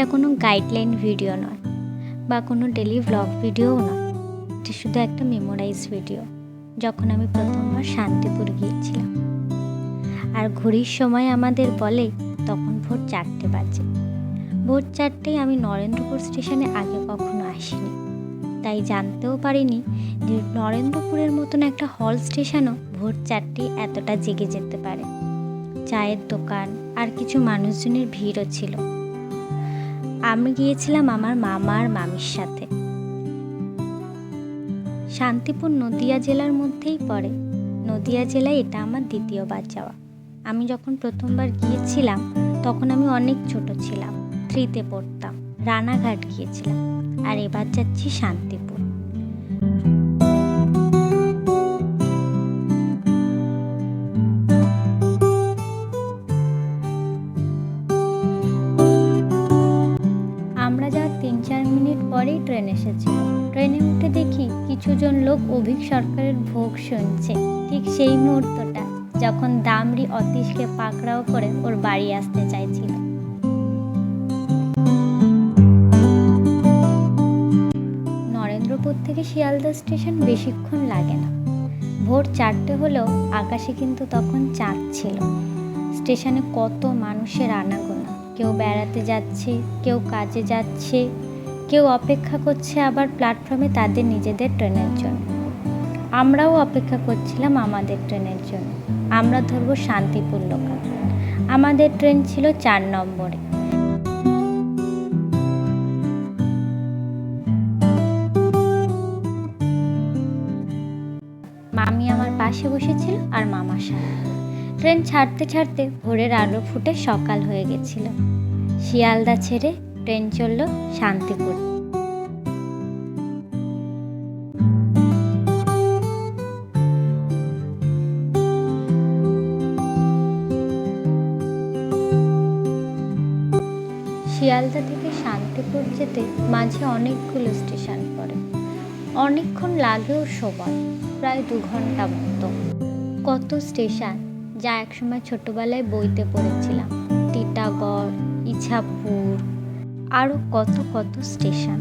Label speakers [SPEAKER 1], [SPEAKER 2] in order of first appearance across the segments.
[SPEAKER 1] এটা কোনো guideline video নয় বা কোনো ডেলি ভ্লগ ভিডিওও নয়। এটা শুধু একটা মেমোরাইজ ভিডিও যখন আমি প্রথমবার শান্তিপুর গিয়েছিলাম। আর ঘড়ির সময় আমাদের বলে তখন ভোর চারটে বাজে। ভোর চারটেই আমি নরেন্দ্রপুর স্টেশনে আগে কখনো আসিনি। তাই জানতেও পারিনি যে নরেন্দ্রপুরের মতন একটা হল স্টেশনও ভোর চারটেই এতটা জেগে যেতে পারে। চায়ের দোকান আর কিছু মানুষজনের ভিড়ও ছিল। আমি গিয়েছিলাম আমার মামা আর মামির সাথে। শান্তিপুর নদিয়া জেলার মধ্যেই পড়ে। নদিয়া জেলায় এটা আমার দ্বিতীয়বার যাওয়া। আমি যখন প্রথমবার গিয়েছিলাম, তখন আমি অনেক ছোট ছিলাম, থ্রিতে পড়তাম, রানাঘাট গিয়েছিলাম, আর এবার যাচ্ছি শান্তিপুর। ট্রেন এসেছিল। ট্রেনে উঠে দেখি কিছুজন লোক অভিক সরকারের ভোগ শুনছে। ঠিক সেই মুহূর্তটা যখন দামরি অতীশকে পাকড়াও করে ওর বাড়ি আসতে চাইছিল। নরেন্দ্রপুর থেকে শিয়ালদা স্টেশন বেশিক্ষণ লাগে না। ভোর চারটে হলেও আকাশে কিন্তু তখন চাঁদ ছিল। স্টেশনে কত মানুষের আনাগোনা। কেউ বেড়াতে যাচ্ছে, কেউ কাজে যাচ্ছে কেউ অপেক্ষা করছে আবার প্ল্যাটফর্মে তাদের নিজেদের ট্রেনের জন্য। আমরাও অপেক্ষা করছিলাম আমাদের ট্রেনের জন্য। আমরা ধরবো শান্তিপুর লোকাল আমাদের ট্রেন ছিল চার নম্বরে। মামি আমার পাশে বসেছিল আর মামার সাথে ট্রেন ছাড়তে ছাড়তে ভোরের আলো ফুটে সকাল হয়ে গেছিল। শিয়ালদা ছেড়ে ট্রেন চলল শান্তিপুর। শিয়ালদা থেকে শান্তিপুর যেতে মাঝে অনেকগুলো স্টেশন পড়ে। অনেকক্ষণ লাগেও সময়, প্রায় দু ঘণ্টা মতো। কত স্টেশন যা একসময় ছোটবেলায় বইতে পড়েছিলাম। টিটাগড়, ইছাপুর আরও কত কত স্টেশন।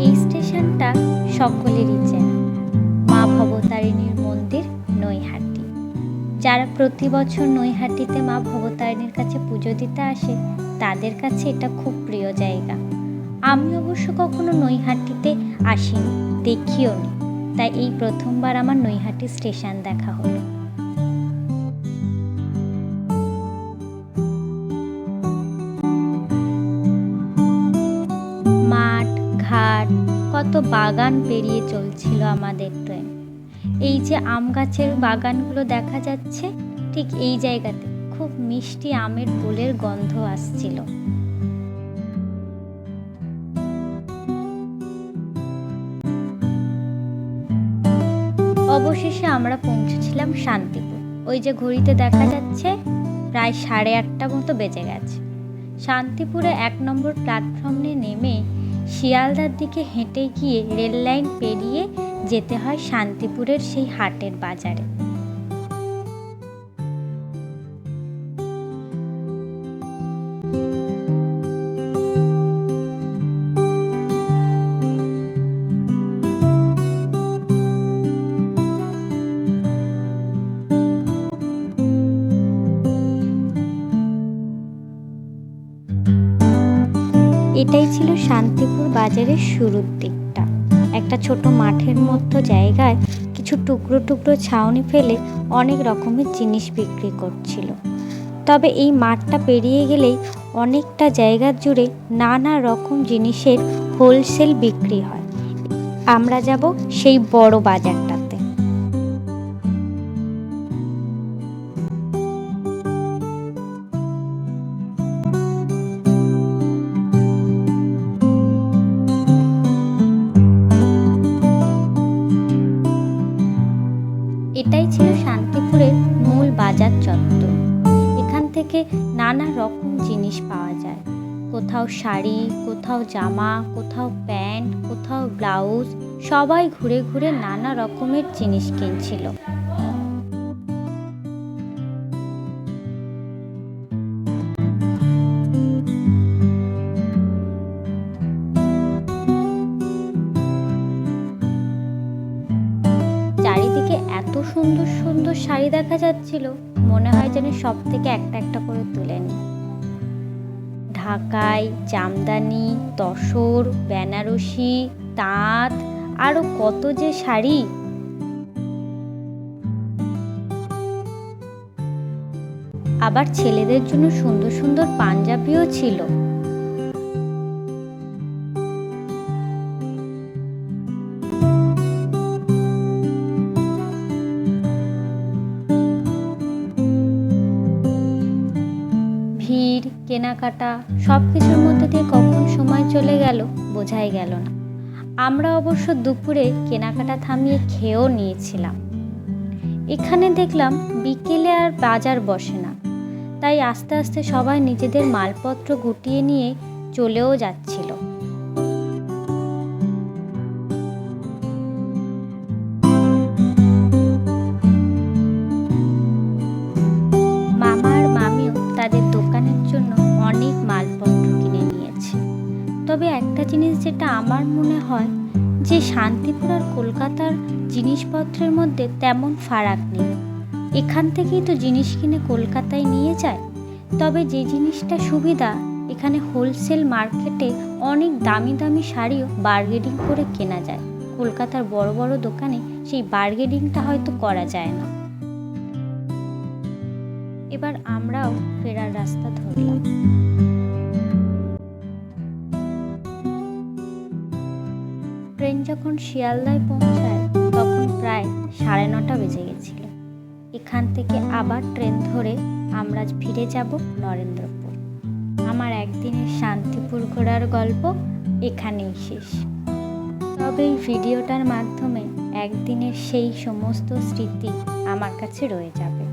[SPEAKER 1] এই স্টেশনটা সকলেরই চেনা। মা ভবতারিণীর মন্দির নৈহাটি। যারা প্রতি বছর নৈহাটিতে মা ভবতারিণীর কাছে পুজো দিতে আসে, তাদের কাছে এটা খুব প্রিয় জায়গা। আমি অবশ্য কখনো নৈহাটিতে আসিনি, দেখিও নি। তাই এই প্রথমবার আমার নৈহাটি স্টেশন দেখা হলো। মাঠ, ঘাট, কত বাগান পেরিয়ে চলছিল আমাদের ট্রেন। এই যে আম গাছের বাগানগুলো দেখা যাচ্ছে, ঠিক এই জায়গাতে খুব মিষ্টি আমের ফুলের গন্ধ আসছিল। অবশেষে আমরা পৌঁছেছিলাম শান্তিপুর। ওই যে ঘড়িতে দেখা যাচ্ছে, প্রায় সাড়ে আটটা মতো বেজে গেছে। শান্তিপুরে এক নম্বর প্ল্যাটফর্মে নেমে শিয়ালদার দিকে হেঁটে গিয়ে রেল লাইন পেরিয়ে যেতে হয় শান্তিপুরের সেই হাটের বাজারে। এটাই ছিল শান্তিপুর বাজারের শুরুর দিকটা। একটা ছোট মাঠের মতো জায়গায় কিছু টুকরো টুকরো ছাউনি ফেলে অনেক রকমের জিনিস বিক্রি করছিল। তবে এই মাঠটা পেরিয়ে গেলেই অনেকটা জায়গা জুড়ে নানা রকম জিনিসের হোলসেল বিক্রি হয়। আমরা যাব সেই বড় বাজারটাতে পাওয়া যায়। কোথাও শাড়ি, কোথাও জামা, কোথাও প্যান্ট, কোথাও ব্লাউজ, সবাই ঘুরে ঘুরে নানা রকমের জিনিস কিনছিল। চারিদিকে এত সুন্দর সুন্দর শাড়ি দেখা যাচ্ছিল, মনে হয় যেন সব থেকে একটা একটা করে তুলে নিই। ঢাকাই জামদানি, তসর, বেনারসি, তাঁত আরও কত যে শাড়ি। আবার ছেলেদের জন্য সুন্দর সুন্দর পাঞ্জাবিও ছিল। ভিড়, কেনাকাটা সব কিছুর মধ্যে দিয়ে কখন সময় চলে গেল বোঝাই গেল না। আমরা অবশ্য দুপুরে কেনাকাটা থামিয়ে খেয়েও নিয়েছিলাম। এখানে দেখলাম বিকেলে আর বাজার বসে না। তাই আস্তে আস্তে সবাই নিজেদের মালপত্র গুটিয়ে নিয়ে চলেও যাচ্ছিল। মামা আর মামিও তাদের তবে একটা জিনিস যেটা আমার মনে হয়, যে শান্তিপুর আর কলকাতার জিনিসপত্রের মধ্যে তেমন ফারাক নেই। এখান থেকেই তো জিনিস কিনে কলকাতায় নিয়ে যায়। তবে যে জিনিসটা সুবিধা, এখানে হোলসেল মার্কেটে অনেক দামি দামি শাড়িও বার্গেনিং করে কেনা যায়। কলকাতার বড় বড় দোকানে সেই বার্গেনিংটা হয়তো করা যায় না। এবার আমরাও ফেরার রাস্তা ধরলাম। যখন শিয়ালদায় পৌঁছায়, তখন প্রায় সাড়ে নটা বেজে গেছিল। এখান থেকে আবার ট্রেন ধরে আমরা ফিরে যাব নরেন্দ্রপুর। আমার একদিনের শান্তিপুর ঘোরার গল্প এখানেই শেষ। তবে এই ভিডিওটার মাধ্যমে একদিনের সেই সমস্ত স্মৃতি আমার কাছে রয়ে যাবে।